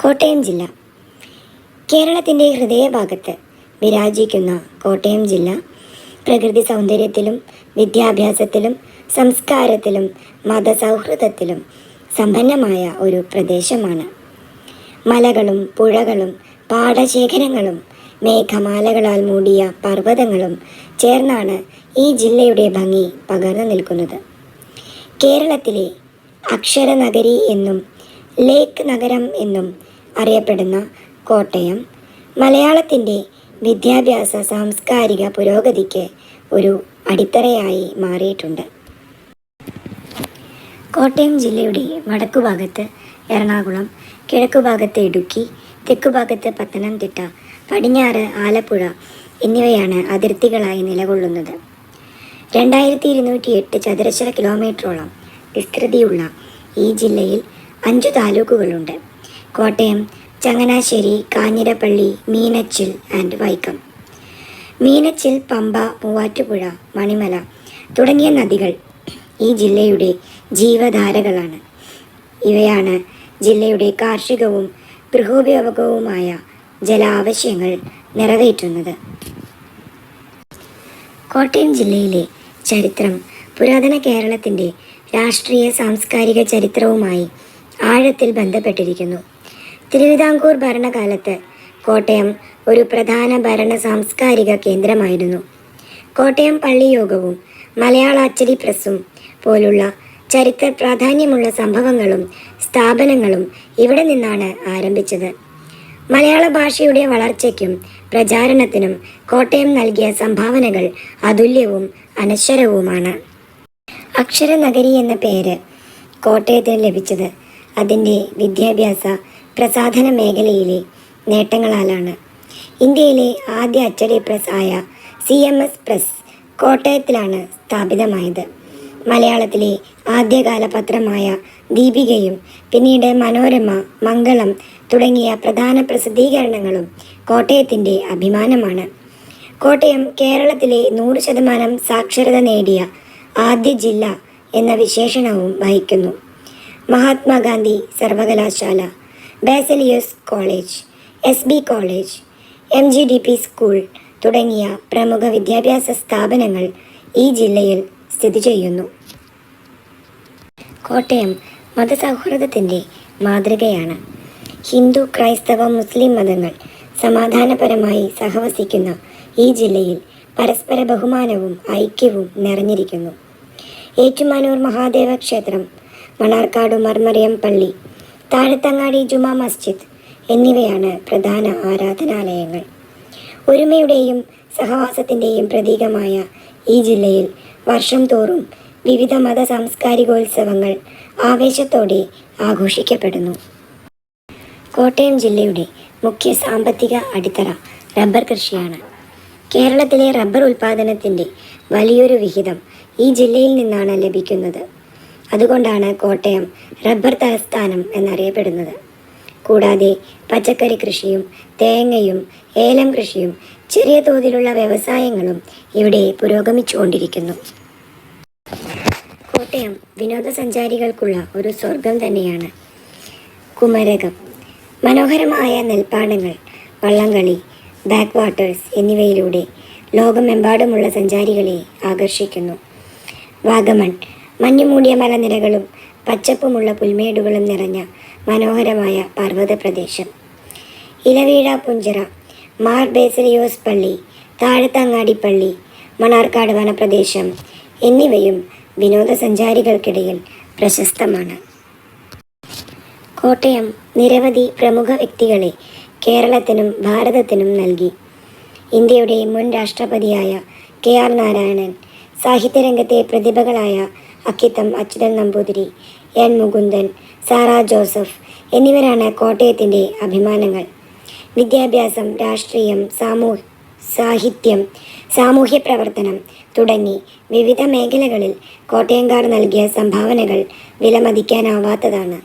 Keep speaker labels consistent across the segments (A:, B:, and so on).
A: കോട്ടയം ജില്ല. കേരളത്തിന്റെ ഹൃദയഭാഗത്ത് വിരാജിക്കുന്ന കോട്ടയം ജില്ല പ്രകൃതി സൗന്ദര്യത്തിലും വിദ്യാഭ്യാസത്തിലും സംസ്കാരത്തിലും മതസൗഹൃദത്തിലും സമ്പന്നമായ ഒരു പ്രദേശമാണ്. മലകളും പുഴകളും പാടശേഖരങ്ങളും മേഘമാലകളാൽ മൂടിയ പർവതങ്ങളും ചേർന്നാണ് ഈ ജില്ലയുടെ ഭംഗി പകർന്നു നിൽക്കുന്നത്. കേരളത്തിലെ അക്ഷരനഗരി എന്നും ലേക്ക് നഗരം എന്നും അറിയപ്പെടുന്ന കോട്ടയം മലയാളത്തിന്റെ വിദ്യാഭ്യാസ സാംസ്കാരിക പുരോഗതിക്ക് ഒരു അടിത്തറയായി മാറിയിട്ടുണ്ട്. കോട്ടയം ജില്ലയുടെ വടക്കുഭാഗത്ത് എറണാകുളം കിഴക്കുഭാഗത്ത് ഇടുക്കി തെക്കുഭാഗത്ത് പത്തനംതിട്ട പടിഞ്ഞാറ് ആലപ്പുഴ എന്നിവയാണ് അതിർത്തികളായി നിലകൊള്ളുന്നത്. രണ്ടായിരത്തി ഇരുന്നൂറ്റി എട്ട് ചതുരശ്ര കിലോമീറ്ററോളം വിസ്തൃതിയുള്ള ഈ ജില്ലയിൽ അഞ്ചു താലൂക്കുകളുണ്ട്. കോട്ടയം ചങ്ങനാശ്ശേരി കാഞ്ഞിരപ്പള്ളി മീനച്ചിൽ ആൻഡ് വൈക്കം. മീനച്ചിൽ പമ്പ മൂവാറ്റുപുഴ മണിമല തുടങ്ങിയ നദികൾ ഈ ജില്ലയുടെ ജീവധാരകളാണ്. ഇവയാണ് ജില്ലയുടെ കാർഷികവും ഗൃഹോപയോഗവുമായ ജലാവശ്യങ്ങൾ നിറവേറ്റുന്നത്. കോട്ടയം ജില്ലയിലെ ചരിത്രം പുരാതന കേരളത്തിന്റെ രാഷ്ട്രീയ സാംസ്കാരിക ചരിത്രവുമായി ആഴത്തിൽ ബന്ധപ്പെട്ടിരിക്കുന്നു. തിരുവിതാംകൂർ ഭരണകാലത്ത് കോട്ടയം ഒരു പ്രധാന ഭരണ സാംസ്കാരിക കേന്ദ്രമായിരുന്നു. കോട്ടയം പള്ളിയോഗവും മലയാള അച്ചടി പ്രസ്സും പോലുള്ള ചരിത്ര പ്രാധാന്യമുള്ള സംഭവങ്ങളും സ്ഥാപനങ്ങളും ഇവിടെ നിന്നാണ് ആരംഭിച്ചത്. മലയാള ഭാഷയുടെ വളർച്ചയ്ക്കും പ്രചാരണത്തിനും കോട്ടയം നൽകിയ സംഭാവനകൾ അതുല്യവും അനശ്വരവുമാണ്. അക്ഷരനഗരി എന്ന പേര് കോട്ടയത്തിന് ലഭിച്ചത് അതിന്റെ വിദ്യാഭ്യാസ പ്രസാധന മേഖലയിലെ നേട്ടങ്ങളാലാണ്. ഇന്ത്യയിലെ ആദ്യ അച്ചടി പ്രസ് ആയ സി എം എസ് പ്രസ് കോട്ടയത്തിലാണ് സ്ഥാപിതമായത്. മലയാളത്തിലെ ആദ്യകാല പത്രമായ ദീപികയും പിന്നീട് മനോരമ മംഗളം തുടങ്ങിയ പ്രധാന പ്രസിദ്ധീകരണങ്ങളും കോട്ടയത്തിന്റെ അഭിമാനമാണ്. കോട്ടയം കേരളത്തിലെ നൂറ് ശതമാനം സാക്ഷരത നേടിയ ആദ്യ ജില്ല എന്ന വിശേഷണവും വഹിക്കുന്നു. മഹാത്മാഗാന്ധി സർവകലാശാല Baselius college S B college M G D P school തുടങ്ങിയ പ്രമുഖ വിദ്യാഭ്യാസ സ്ഥാപനങ്ങൾ ഈ ജില്ലയിൽ സ്ഥിതി ചെയ്യുന്നു. കോട്ടയം മതസൗഹൃദത്തിന്റെ മാതൃകയാണ്. ഹിന്ദു ക്രൈസ്തവ മുസ്ലിം മതങ്ങൾ സമാധാനപരമായി സഹവസിക്കുന്ന ഈ ജില്ലയിൽ പരസ്പര ബഹുമാനവും ഐക്യവും നിറഞ്ഞിരിക്കുന്നു. ഏറ്റുമാനൂർ മഹാദേവ ക്ഷേത്രം മണാർക്കാട് മർമറിയം പള്ളി താഴത്തങ്ങാടി ജുമാ മസ്ജിദ് എന്നിവയാണ് പ്രധാന ആരാധനാലയങ്ങൾ. ഒരുമയുടെയും സഹവാസത്തിന്റെയും പ്രതീകമായ ഈ ജില്ലയിൽ വർഷം തോറും വിവിധ മത സാംസ്കാരികോത്സവങ്ങൾ ആവേശത്തോടെ ആഘോഷിക്കപ്പെടുന്നു. കോട്ടയം ജില്ലയുടെ മുഖ്യ സാമ്പത്തിക അടിത്തറ റബ്ബർ കൃഷിയാണ്. കേരളത്തിലെ റബ്ബർ ഉൽപ്പാദനത്തിന്റെ വലിയൊരു വിഹിതം ഈ ജില്ലയിൽ നിന്നാണ് ലഭിക്കുന്നത്. അതുകൊണ്ടാണ് കോട്ടയം റബ്ബർ തലസ്ഥാനം എന്നറിയപ്പെടുന്നത്. കൂടാതെ പച്ചക്കറി കൃഷിയും തേങ്ങയും ഏലം കൃഷിയും ചെറിയ തോതിലുള്ള വ്യവസായങ്ങളും ഇവിടെ പുരോഗമിച്ചുകൊണ്ടിരിക്കുന്നു. കോട്ടയം വിനോദസഞ്ചാരികൾക്കുള്ള ഒരു സ്വർഗം തന്നെയാണ് കുമരകം. മനോഹരമായ നെൽപ്പാടങ്ങൾ വള്ളംകളി ബാക്ക് വാട്ടേഴ്സ് എന്നിവയിലൂടെ ലോകമെമ്പാടുമുള്ള സഞ്ചാരികളെ ആകർഷിക്കുന്നു. വാഗമൺ മഞ്ഞുമൂടിയ മലനിരകളും പച്ചപ്പുമുള്ള പുൽമേടുകളും നിറഞ്ഞ മനോഹരമായ പർവത പ്രദേശം ഇലവീഴ പുഞ്ചിറ മാർ ബേസലിയോസ് പള്ളി താഴത്തങ്ങാടി പള്ളി മണാർക്കാട് വനപ്രദേശം എന്നിവയും വിനോദസഞ്ചാരികൾക്കിടയിൽ പ്രശസ്തമാണ്. കോട്ടയം നിരവധി പ്രമുഖ വ്യക്തികളെ കേരളത്തിനും ഭാരതത്തിനും നൽകി. ഇന്ത്യയുടെ മുൻ രാഷ്ട്രപതിയായ കെ ആർ നാരായണൻ സാഹിത്യരംഗത്തെ പ്രതിഭകളായ അക്കിത്തം അച്യുതൻ നമ്പൂതിരി എൻ മുകുന്ദൻ സാറ ജോസഫ് എന്നിവരാണ് കോട്ടയത്തിന്റെ അഭിമാനങ്ങൾ. വിദ്യാഭ്യാസം രാഷ്ട്രീയം സാമൂഹ്യ സാഹിത്യം സാമൂഹ്യ പ്രവർത്തനം തുടങ്ങി. വിവിധ മേഖലകളിൽ കോട്ടയംകാർ നൽകിയ സംഭാവനകൾ വിലമതിക്കാനാവാത്തതാണ്.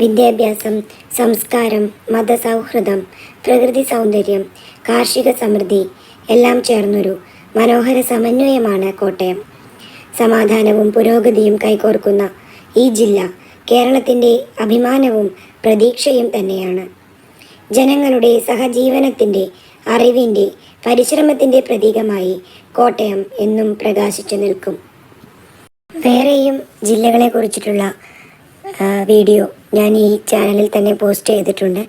A: വിദ്യാഭ്യാസം സംസ്കാരം മതസൗഹൃദം പ്രകൃതി സൗന്ദര്യം കാർഷിക സമൃദ്ധി എല്ലാം ചേർന്നൊരു മനോഹര സമന്വയമാണ് കോട്ടയം. സമാധാനവും പുരോഗതിയും കൈകോർക്കുന്ന ഈ ജില്ല കേരളത്തിന്റെ അഭിമാനവും പ്രതീക്ഷയും തന്നെയാണ്. ജനങ്ങളുടെ സഹജീവനത്തിന്റെ അറിവിന്റെ പരിശ്രമത്തിന്റെ പ്രതീകമായി കോട്ടയം എന്നും പ്രകാശിച്ചു നിൽക്കും. വേറെയും ജില്ലകളെ കുറിച്ചിട്ടുള്ള വീഡിയോ ഞാൻ ഈ ചാനലിൽ തന്നെ പോസ്റ്റ് ചെയ്തിട്ടുണ്ട്.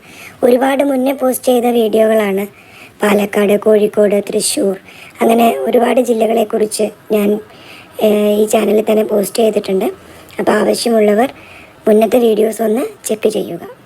A: ഒരുപാട് മുന്നേ പോസ്റ്റ് ചെയ്ത വീഡിയോകളാണ് പാലക്കാട് കോഴിക്കോട് തൃശ്ശൂർ അങ്ങനെ ഒരുപാട് ജില്ലകളെക്കുറിച്ച് ഞാൻ ഈ ചാനലിൽ തന്നെ പോസ്റ്റ് ചെയ്തിട്ടുണ്ട്. അപ്പോൾ ആവശ്യമുള്ളവർ മുന്നത്തെ വീഡിയോസ് ഒന്ന് ചെക്ക് ചെയ്യുക.